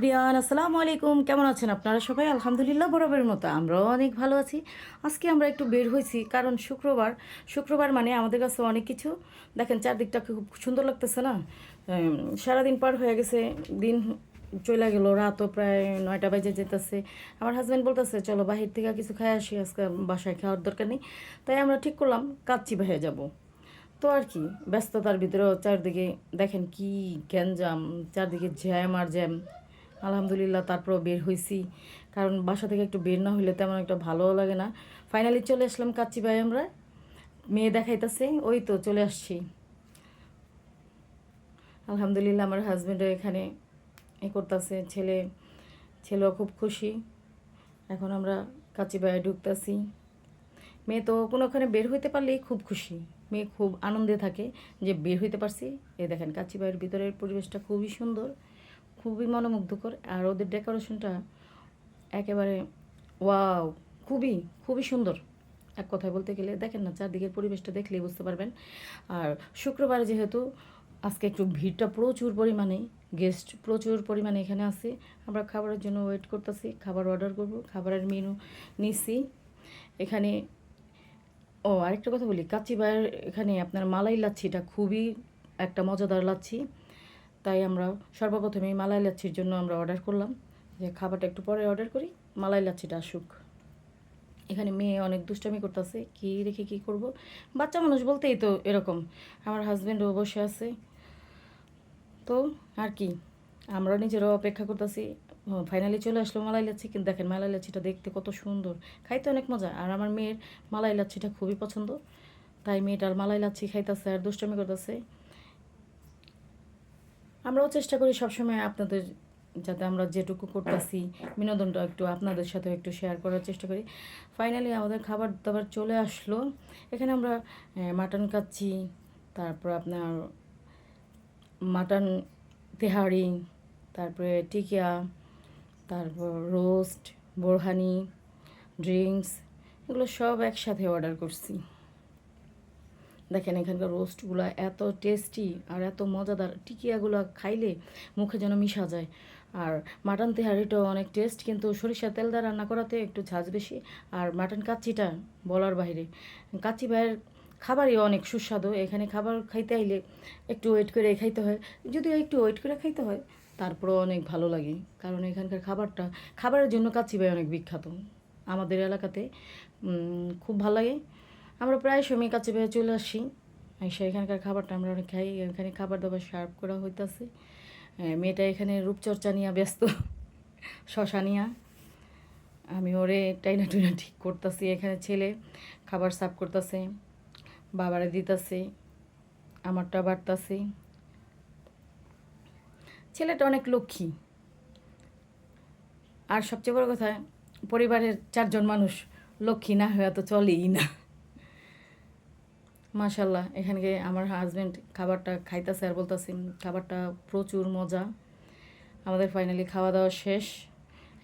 প্রিয়ান, আসসালামু আলাইকুম। কেমন আছেন আপনারা সবাই? আলহামদুলিল্লাহ, বরাবরের মতো আমরাও অনেক ভালো আছি। আজকে আমরা একটু বের হয়েছি, কারণ শুক্রবার। শুক্রবার মানে আমাদের কাছে অনেক কিছু। দেখেন, চারদিকটা খুব সুন্দর লাগতেছে না? সারাদিন পার হয়ে গেছে, দিন চলে গেল, রাতও প্রায় নয়টা বাজে যেতেছে। আমার হাজব্যান্ড বলতেছে, চলো বাহির থেকে কিছু খাই আসি, আজকে বাসায় খাওয়ার দরকার নেই। তাই আমরা ঠিক করলাম, কাচ্চি বাহে যাব। তো আর কি, ব্যস্ততার ভিতরেও চারদিকে দেখেন কি গ্যাঞ্জাম, চারদিকে জ্যাম আর জ্যাম। আলহামদুলিল্লাহ তারপরও বের হয়েছি কারণ বাসা থেকে একটু বের না হইলে তেমন একটা ভালোও লাগে না। ফাইনালি চলে আসলাম কাচ্চি ভাই আমরা। মেয়ে দেখাইতেছে। ওই তো চলে আসছি। আলহামদুলিল্লাহ আমার হাজব্যান্ডও এখানে এ করতেছে। ছেলে, ছেলেও খুব খুশি। এখন আমরা কাচ্চি ভাইয়ে ঢুকতেছি। মেয়ে তো কোনোখানে বের হইতে পারলেই খুব খুশি। মেয়ে খুব আনন্দে থাকে যে বের হইতে পারছি। এ দেখেন কাচিবাইয়ের ভিতরের পরিবেশটা খুবই সুন্দর। খুবই মনোমুগ্ধকর। আর ওদের ডেকোরেশনটা একেবারে ওয়াও, খুবই খুবই সুন্দর। এক কথায় বলতে গেলে, দেখেন না, চারদিকের পরিবেশটা দেখলেই বুঝতে পারবেন। আর শুক্রবার যেহেতু আজকে একটু ভিড়টা প্রচুর পরিমাণে গেস্ট প্রচুর পরিমাণে এখানে আছে। আমরা খাবারের জন্য ওয়েট করতেছি, খাবার অর্ডার করব, খাবারের মেনু নিছি। এখানে, ও, আরেকটা কথা বলি কাচিবার এখানে আপনার মালাই লাচ্ছিটা খুবই একটা মজাদার লাচ্ছি। তাই আমরা সর্বপ্রথমে মালাই লাচ্ছির জন্য আমরা অর্ডার করলাম। যে খাবারটা একটু পরে অর্ডার করি, মালাই লাচ্ছিটা আসুক। এখানে মেয়ে অনেক দুষ্টামি করতেছে, কি রেখে কি করব? বাচ্চা মানুষ বলতেই তো এরকম। আমার হাজব্যান্ডও বসে আছে। তো আর কি, আমরা নিজেরাও অপেক্ষা করতেছি। ফাইনালি চলে আসলো মালাই লাচ্ছি। কিন্তু দেখেন মালাই লাচ্ছিটা দেখতে কত সুন্দর। খাইতে অনেক মজা। আর আমার মেয়ের মালাই লাচ্ছিটা খুবই পছন্দ। তাই মেয়েটার মালাই লাচ্ছি খাইতেছে আর দুষ্টামি করতেছে। আমরাও চেষ্টা করি সবসময় আপনাদের যাতে আমরা যেটুকু করতেছি, বিনোদনটা একটু আপনাদের সাথেও একটু শেয়ার করার চেষ্টা করি। ফাইনালি আমাদের খাবার দাবার চলে আসলো। এখানে আমরা মাটন কাচ্ছি তারপর আপনার মাটন তেহারি, তারপরে টিকিয়া, তারপর রোস্ট বোরহানি ড্রিঙ্কস এগুলো সব একসাথে অর্ডার করছি। দেখেন এখানকার রোস্টগুলো এত টেস্টি আর এত মজাদার। টিকিয়াগুলো খাইলে মুখে যেন মিশা যায়। আর মাটন তেহারিটাও অনেক টেস্ট, কিন্তু সরিষা তেল দিয়ে রান্না করাতে একটু ঝাঁজ বেশি। আর মাটন কাচ্চিটা বলার বাইরে। কাচ্চি ভাইয়ের খাবারই অনেক সুস্বাদু। এখানে খাবার খাইতে আইলে একটু ওয়েট করে খাইতে হয়। যদিও একটু ওয়েট করে খাইতে হয়, তারপরও অনেক ভালো লাগে। কারণ এখানকার খাবারটা, খাবারের জন্য কাচ্চি ভাই অনেক বিখ্যাত। আমাদের এলাকাতে খুব ভালো লাগে। আমরা প্রায় সময় কাছে পেয়ে চলে আসি। এসে এখানকার খাবারটা আমরা অনেক খাই, এখানে খাবার দাবার সার্ভ করা হইতাছে। মেয়েটা এখানে রূপচর্চা নিয়ে ব্যস্ত, শশা নিয়া। আমি ওরে টাইনা টুইনা ঠিক করতেছি, এখানে ছেলে খাবার সার্ভ করতেছে, বাবারে দিতেছে, আমারটা বাড়তাছে। ছেলেটা অনেক লক্ষ্মী। আর সবচেয়ে বড় কথা, পরিবারের চারজন মানুষ লক্ষ্মী না হয়ে তো চলেই না। মাশাল্লাহ এখানে আমার হাজব্যান্ড খাবারটা খাইতেছে আর বলতেছে খাবারটা প্রচুর মজা। আমাদের ফাইনালি খাওয়া দাওয়া শেষ।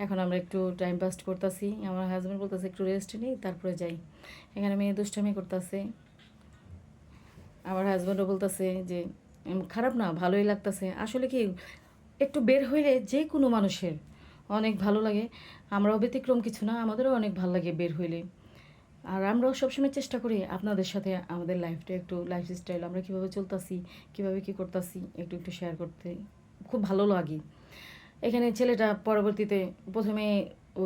এখন আমরা একটু টাইম পাস করতেছি। আমার হাজব্যান্ড বলতেছে, একটু রেস্ট নিই তারপরে যাই। এখানে মেয়ে দুষ্টামি করতেছে। আমার হাজব্যান্ডও বলতেছে যে খারাপ না, ভালোই লাগতেছে। আসলে কি, একটু বের হইলে যে কোনো মানুষের অনেক ভালো লাগে। আমরাও ব্যতিক্রম কিছু না, আমাদেরও অনেক ভালো লাগে বের হইলে। আর আমরাও সবসময় চেষ্টা করি আপনাদের সাথে আমাদের লাইফটা একটু লাইফ স্টাইল আমরা কীভাবে চলতেছি, কীভাবে কী করতেছি, একটু একটু শেয়ার করতে খুব ভালো লাগে। এখানে ছেলেটা পরবর্তীতে প্রথমে ও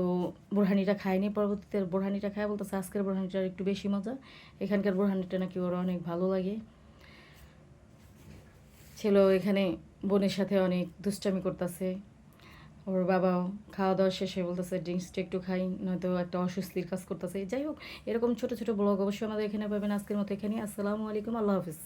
বোরহানিটা খায়নি, পরবর্তীতে বোরহানিটা খায় বলতেছে, আজকের বোরহানিটার একটু বেশি মজা, এখানকার বোরহানিটা নাকি ওরা অনেক ভালো লাগে। ছেলেও এখানে বোনের সাথে অনেক দুষ্টামি করতেছে। ওর বাবা খাওয়া দাওয়া শেষে বলতেছে ড্রিঙ্কসটা একটু খাই, নয়তো একটা অস্বস্তির কাজ করতেছে। যাই হোক, এরকম ছোট ছোট ব্লগ অবশ্যই আমাদের এখানে পাবেন। আজকের মতো এখানে আসসালামু আলাইকুম। আল্লাহ হাফিজ।